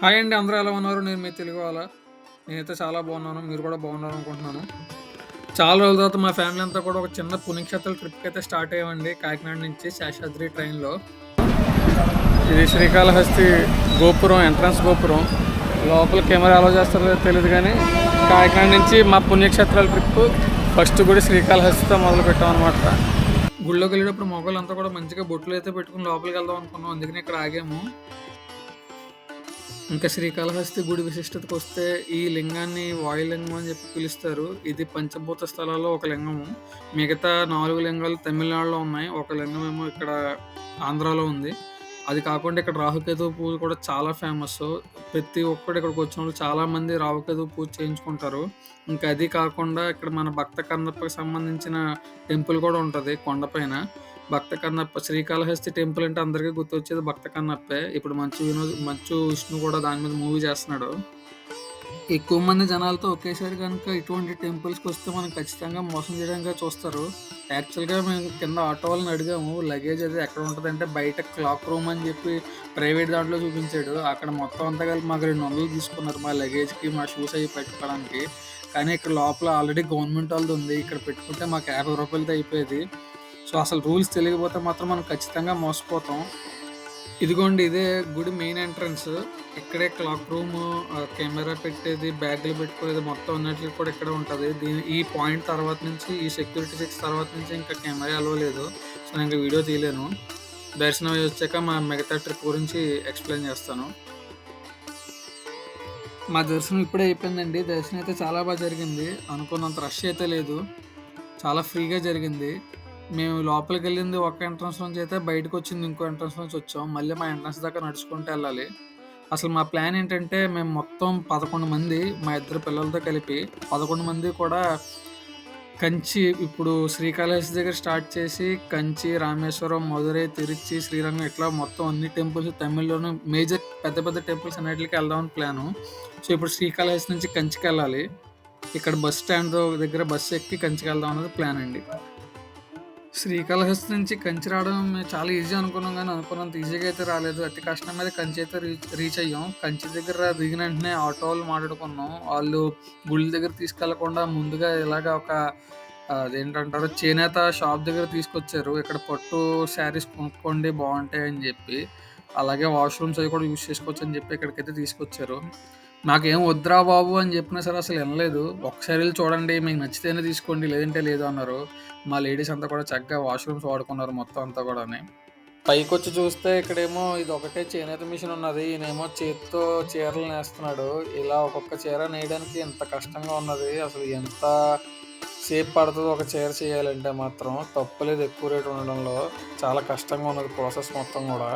Hi అండి అందరూ ఎలా ఉన్నారు? నేను మీ తెలుగు వాళ్ళ. నేనైతే చాలా బాగున్నాను మీరు కూడా బాగున్నారు అనుకుంటున్నాను. చాలా రోజుల తర్వాత మా ఫ్యామిలీ అంతా కూడా ఒక చిన్న పుణ్యక్షేత్ర ట్రిప్కి అయితే స్టార్ట్ అయ్యామండి కాకినాడ నుంచి శేషాద్రి ట్రైన్లో ఇది శ్రీకాళహస్తి గోపురం ఎంట్రన్స్ గోపురం. లోపల కెమెరా అలో చేస్తారో తెలియదు కానీ కాకినాడ నుంచి మా పుణ్యక్షేత్రాల ట్రిప్ ఫస్ట్ గుడి శ్రీకాళహస్తితో మొదలు పెట్టాం అనమాట గుళ్ళోకి వెళ్ళేటప్పుడు మొగలంతా కూడా మంచిగా బొట్లు అయితే పెట్టుకుని లోపలికి వెళ్దాం అనుకున్నాం అందుకని ఇక్కడ ఆగాము. ఇంకా శ్రీకాళహస్తి గుడి విశిష్టతకు వస్తే ఈ లింగాన్ని వాయులింగం అని చెప్పి పిలుస్తారు. ఇది పంచభూత స్థలాల్లో ఒక లింగము. మిగతా నాలుగు లింగాలు తమిళనాడులో ఉన్నాయి. ఒక లింగం ఏమో ఇక్కడ ఆంధ్రాలో ఉంది. అది కాకుండా ఇక్కడ రాహుకేతు పూజ కూడా చాలా ఫేమస్ ప్రతి ఒక్కడు ఇక్కడికి వచ్చిన వాళ్ళు చాలా మంది రాహుకేతు పూజ చేయించుకుంటారు. ఇంకా అది కాకుండా ఇక్కడ మన భక్త కన్నప్పకి సంబంధించిన టెంపుల్ కూడా ఉంటుంది కొండపైన భక్త కన్నప్ప శ్రీకాళహస్తి టెంపుల్ అంటే అందరికీ గుర్తొచ్చేది భక్త కన్నప్పే. ఇప్పుడు మంచు వినోద్ మంచు విష్ణు కూడా దాని మీద మూవీ చేస్తున్నాడు. ఎక్కువ మంది జనాలతో ఒకేసారి కనుక ఇటువంటి టెంపుల్స్కి వస్తే మనం ఖచ్చితంగా మోసం చేయడానికి చూస్తారు. యాక్చువల్గా మేము కింద ఆటో వాళ్ళని అడిగాము లగేజ్ అది ఎక్కడ ఉంటుంది అంటే బయట క్లాక్ రూమ్ అని చెప్పి ప్రైవేట్ దాంట్లో చూపించాడు. అక్కడ మొత్తం అంతా కలిపి మాకు రెండు వందలు తీసుకున్నారు మా లగేజ్కి మా షూస్ అవి పెట్టుకోవడానికి. కానీ ఇక్కడ లోపల ఆల్రెడీ గవర్నమెంట్ వాళ్ళది ఉంది. ఇక్కడ పెట్టుకుంటే మాకు యాభై రూపాయలతో అయిపోయేది. సో అసలు రూల్స్ తెలియకపోతే మాత్రం మనం ఖచ్చితంగా మోసపోతాం. ఇదిగోండి ఇదే గుడి మెయిన్ ఎంట్రన్స్ ఇక్కడే క్లాక్ రూమ్ కెమెరా పెట్టేది బ్యాగులు పెట్టుకునేది మొత్తం అన్నిటికీ కూడా ఇక్కడ ఉంటుంది. దీని ఈ పాయింట్ తర్వాత నుంచి ఈ సెక్యూరిటీ చెక్స్ తర్వాత నుంచి ఇంకా కెమెరా అలవలేదు సో నేను ఇంకా వీడియో తీయలేను. దర్శనం వచ్చాక మా మిగతా ట్రిప్ గురించి ఎక్స్ప్లెయిన్ చేస్తాను. మా దర్శనం ఇప్పుడే అయిపోయిందండి. దర్శనం అయితే చాలా బాగా జరిగింది. అనుకున్నంత రష్ అయితే లేదు. చాలా ఫ్రీగా జరిగింది. మేము లోపలికి వెళ్ళింది ఒక ఎంట్రన్స్ నుంచి అయితే బయటకు వచ్చింది ఇంకో ఎంట్రన్స్ నుంచి వచ్చాం. మళ్ళీ మా ఎంట్రన్స్ దాకా నడుచుకుంటూ వెళ్ళాలి. అసలు మా ప్లాన్ ఏంటంటే మేము మొత్తం పదకొండు మంది మా ఇద్దరు పిల్లలతో కలిపి పదకొండు మంది కూడా కంచి ఇప్పుడు శ్రీకాళహస్తి దగ్గర స్టార్ట్ చేసి కంచి రామేశ్వరం మధురై తిరుచి శ్రీరంగం ఇట్లా మొత్తం అన్ని టెంపుల్స్ తమిళ్ళోను మేజర్ పెద్ద పెద్ద టెంపుల్స్ అన్నిటికి వెళ్దామని ప్లాను సో ఇప్పుడు శ్రీకాళహస్తి నుంచి కంచికి వెళ్ళాలి. ఇక్కడ బస్ స్టాండ్ దగ్గర బస్సు ఎక్కి కంచికి వెళ్దాం అన్నది ప్లాన్ అండి. శ్రీకాళహస్తి నుంచి కంచి రావడం మేము చాలా ఈజీ అనుకున్నాం కానీ అనుకున్నంత ఈజీగా అయితే రాలేదు. అతి కష్టం మీద కంచి అయితే రీచ్ రీచ్ అయ్యాం. కంచి దగ్గర దిగిన వెంటనే ఆటో వాళ్ళు మాట్లాడుకున్నాం. వాళ్ళు గుళ్ళ దగ్గర తీసుకెళ్ళకుండా ముందుగా ఇలాగ ఒక అదేంటంటారు చేనేత షాప్ దగ్గర తీసుకొచ్చారు. ఇక్కడ పట్టు శారీస్ కొనుక్కోండి బాగుంటాయి అని చెప్పి. అలాగే వాష్రూమ్స్ అవి కూడా యూస్ చేసుకోవచ్చు అని చెప్పి ఇక్కడికైతే తీసుకొచ్చారు. నాకేం వద్దురా బాబు అని చెప్పినా సరే అసలు వినలేదు. ఒకసారి వెళ్ళి చూడండి మీకు నచ్చితేనే తీసుకోండి లేదంటే లేదు అన్నారు. మా లేడీస్ అంతా కూడా చక్కగా వాష్రూమ్స్ వాడుకున్నారు మొత్తం అంతా కూడా పైకి వచ్చి చూస్తే ఇక్కడేమో ఇది ఒకటే చేనేత మిషన్ ఉన్నది. ఈయనేమో చేతితో చీరలు నేస్తున్నాడు. ఇలా ఒక్కొక్క చీర నేయడానికి ఎంత కష్టంగా ఉన్నది. అసలు ఎంత సేపు పడుతుంది ఒక చీర చేయాలంటే మాత్రం తప్పలేదు ఎక్కువ రేటు ఉండడంలో. చాలా కష్టంగా ఉన్నది ప్రాసెస్ మొత్తం కూడా.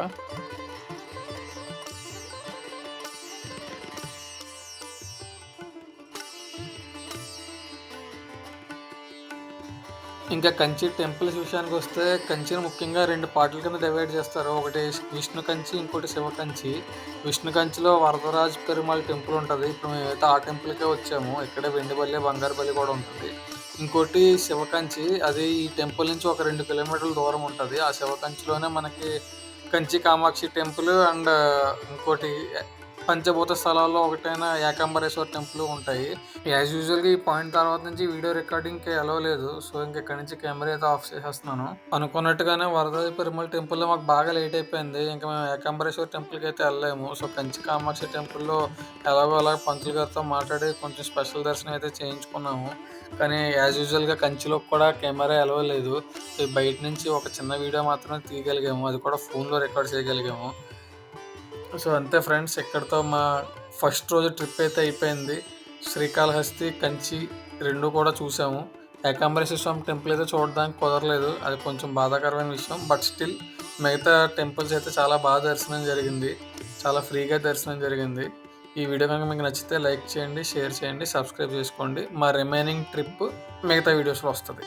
ఇంకా కంచి టెంపుల్స్ విషయానికి వస్తే కంచిని ముఖ్యంగా రెండు పార్టీల కింద డివైడ్ చేస్తారు. ఒకటి విష్ణు కంచి ఇంకోటి శివ కంచి. విష్ణు కంచిలో వరదరాజ్ పెరుమాళ్ టెంపుల్ ఉంటుంది. ఇప్పుడు మేమైతే ఆ టెంపుల్కే వచ్చాము. ఇక్కడే వెండిపల్లి బంగారుపల్లి కూడా ఉంటుంది. ఇంకోటి శివకంచి అది ఈ టెంపుల్ నుంచి ఒక రెండు కిలోమీటర్ల దూరం ఉంటుంది. ఆ శివకంచిలోనే మనకి కంచి కామాక్షి టెంపుల్ అండ్ ఇంకోటి పంచభూత స్థలాల్లో ఒకటైన ఏకాంబరేశ్వర టెంపుల్ ఉంటాయి. యాజ్ యూజువల్గా ఈ పాయింట్ తర్వాత నుంచి వీడియో రికార్డింగ్కి అలవలేదు సో ఇంకెక్కడి నుంచి కెమెరా అయితే ఆఫ్ చేసేస్తున్నాను. అనుకున్నట్టుగానే వరదాది పెరుమల టెంపుల్లో మాకు బాగా లేట్ అయిపోయింది. ఇంకా మేము ఏకాంబరేశ్వర టెంపుల్కి అయితే వెళ్ళలేము. సో కంచి కామాక్షి టెంపుల్లో ఎలాగో అలా పంతులు గారితో మాట్లాడి కొంచెం స్పెషల్ దర్శనం అయితే చేయించుకున్నాము. కానీ యాజ్ యూజువల్గా కంచిలో కూడా కెమెరా ఎలవలేదు బయట నుంచి ఒక చిన్న వీడియో మాత్రమే తీయగలిగాము. అది కూడా ఫోన్లో రికార్డ్ చేయగలిగాము. సో అంతే ఫ్రెండ్స్ ఎక్కడితో మా ఫస్ట్ రోజు ట్రిప్ అయితే అయిపోయింది. శ్రీకాళహస్తి కంచి రెండు కూడా చూసాము. ఏకాంబరేశ్వర స్వామి టెంపుల్ అయితే చూడడానికి కుదరలేదు. అది కొంచెం బాధాకరమైన విషయం. బట్ స్టిల్ మిగతా టెంపుల్స్ అయితే చాలా బాగా దర్శనం జరిగింది. చాలా ఫ్రీగా దర్శనం జరిగింది. ఈ వీడియో కనుక మీకు నచ్చితే లైక్ చేయండి షేర్ చేయండి సబ్స్క్రైబ్ చేసుకోండి. మా రిమైనింగ్ ట్రిప్ మిగతా వీడియోస్లో వస్తుంది.